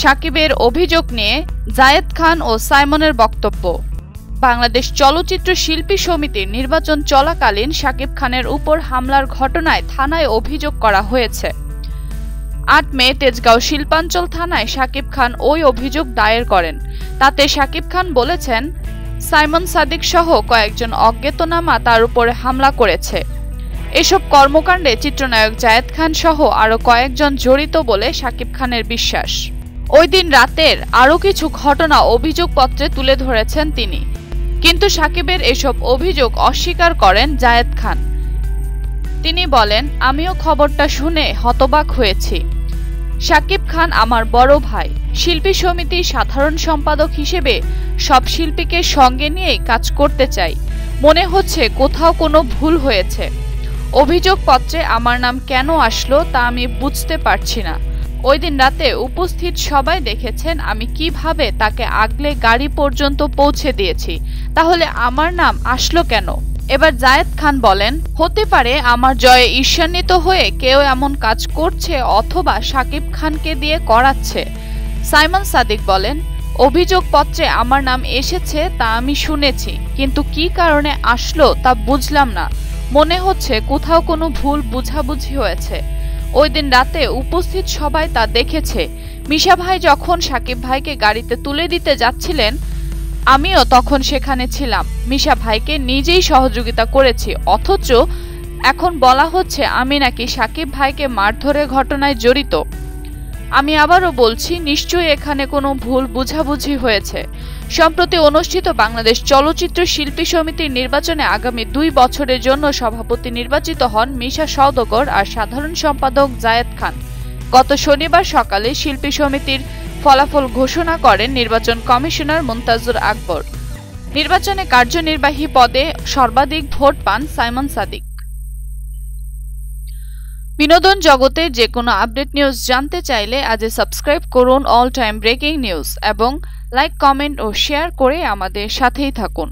সাকিবের অভিযোগ নিয়ে জায়েদ খান ও সাইমনের বক্তব্য। বাংলাদেশ চলচ্চিত্র শিল্পী সমিতির নির্বাচন চলাকালীন সাকিব খানের উপর হামলার ঘটনায় থানায় অভিযোগ করা হয়েছে। আট মে তেজগাঁও শিল্পাঞ্চল থানায় সাকিব খান ওই অভিযোগ দায়ের করেন। তাতে সাকিব খান বলেছেন, সাইমন সাদিক সহ কয়েকজন অজ্ঞাতনামা তার উপরে হামলা করেছে। এসব কর্মকাণ্ডে চিত্রনায়ক জায়েদ খান সহ আরও কয়েকজন জড়িত বলে শাকিব খানের বিশ্বাস। ওই দিন রাতের আরও কিছু ঘটনা অভিযোগপত্রে তুলে ধরেছেন তিনি। কিন্তু সাকিবের এসব অভিযোগ অস্বীকার করেন জায়েদ খান। তিনি বলেন, আমিও খবরটা শুনে হতবাক হয়েছি। সাকিব খান আমার বড় ভাই। শিল্পী সমিতির সাধারণ সম্পাদক হিসেবে সব শিল্পীকে সঙ্গে নিয়েই কাজ করতে চাই। মনে হচ্ছে কোথাও কোনো ভুল হয়েছে। অভিযোগপত্রে আমার নাম কেন আসলো তা আমি বুঝতে পারছি না। ওই দিন রাতে উপস্থিত সবাই দেখেছেন আমি কীভাবে তাকে আগলে গাড়ি পর্যন্ত পৌঁছে দিয়েছি। তাহলে আমার নাম আসলো কেন? এবার জায়েদ খান বলেন, হতে পারে আমার জয়ে ঈর্ষান্বিত হয়ে কেউ এমন কাজ করছে অথবা সাকিব খানকে দিয়ে করাচ্ছে। সাইমন সাদিক বলেন, অভিযোগপত্রে আমার নাম এসেছে তা আমি শুনেছি, কিন্তু কি কারণে আসলো তা বুঝলাম না। মনে হচ্ছে কোথাও কোনো ভুল বুঝাবুঝি হয়েছে। ওই দিন রাতে উপস্থিত সবাই তা দেখেছে। মিশা ভাই যখন সাকিব ভাইকে গাড়িতে তুলে দিতে যাচ্ছিলেন, আমিও তখন সেখানে ছিলাম। মিশা ভাইকে নিজেই সহযোগিতা করেছি, অথচ এখন বলা হচ্ছে আমি নাকি সাকিব ভাইকে মারধরের ঘটনায় জড়িত। আমি আবারও বলছি, নিশ্চয়ই এখানে কোনো ভুল বুঝাবুঝি হয়েছে। সম্প্রতি অনুষ্ঠিত বাংলাদেশ চলচ্চিত্র শিল্পী সমিতির নির্বাচনে আগামী দুই বছরের জন্য সভাপতি নির্বাচিত হন মিশা সওদগর আর সাধারণ সম্পাদক জায়েদ খান। গত শনিবার সকালে শিল্পী সমিতির ফলাফল ঘোষণা করেন নির্বাচন কমিশনার মুমতাজুর আকবর। নির্বাচনে কার্যনির্বাহী পদে সর্বাধিক ভোট পান সাইমন সাদিক। বিনোদন জগতে যে কোনো আপডেট নিউজ জানতে চাইলে আজই সাবস্ক্রাইব করুন অল টাইম ব্রেকিং নিউজ এবং লাইক, কমেন্ট ও শেয়ার করে আমাদের সাথেই থাকুন।